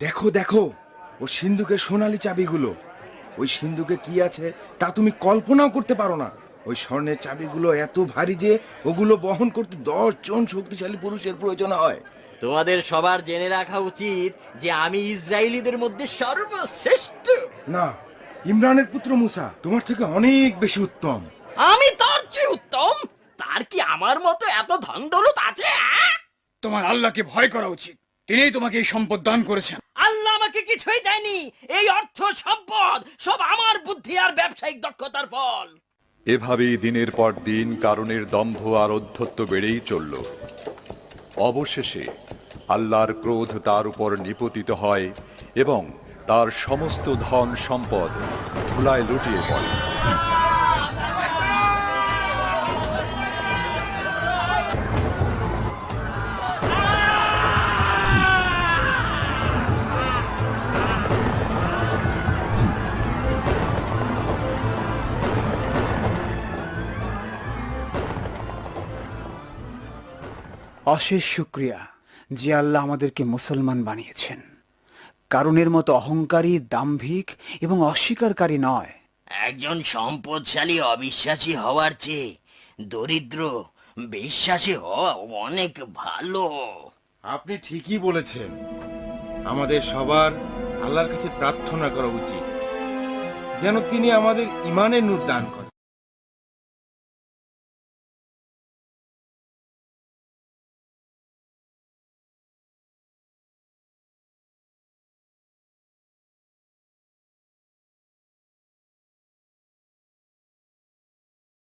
দেখো দেখো ও সিন্ধুকের সোনালি চাবিগুলো। ওই সিন্ধুকে কি আছে তা তুমি কল্পনাও করতে পারো না। ওই স্বর্ণের চাবিগুলো এত ভারী যে ওগুলো বহন করতে দশ জন শক্তিশালী পুরুষের প্রয়োজন হয়। তোমাদের সবার জেনে রাখা উচিত যে আমি ইসরায়েলিদের মধ্যে সর্বশ্রেষ্ঠ। না ইমরানের পুত্র মুসা তোমার থেকে অনেক বেশি উত্তম। আমি তার চেয়ে উত্তম? তার কি আমার মতো এত ধন দৌলত আছে অ্যাঁ? তোমার আল্লাহকে ভয় করা উচিত। তিনিই তোমাকে এই সম্পদ দান করেছেন। কিছুই দেয়নি। এই অর্থ সম্পদ, সব আমার বুদ্ধি আর ব্যবসায়িক দক্ষতার ফল। এভাবেই দিনের পর দিন কারণের দম্ভ আর অধ্যত্ব বেড়েই চলল। অবশেষে আল্লাহর ক্রোধ তার উপর নিপতিত হয় এবং তার সমস্ত ধন সম্পদ ধুলায় লুটিয়ে পড়ে। অশেষ শুক্রিয়া যে আল্লাহ আমাদেরকে মুসলমান বানিয়েছেন। কারণের মতো অহংকারী দাম্ভিক এবং অস্বীকারী নয়। একজন সম্পদশালী অবিশ্বাসী হওয়ার চেয়ে দরিদ্র বিশ্বাসী হওয়া অনেক ভালো। আপনি ঠিকই বলেছেন। আমাদের সবার আল্লাহর কাছে প্রার্থনা করা উচিত। যেন তিনি আমাদের ইমানের নূর দান করেন।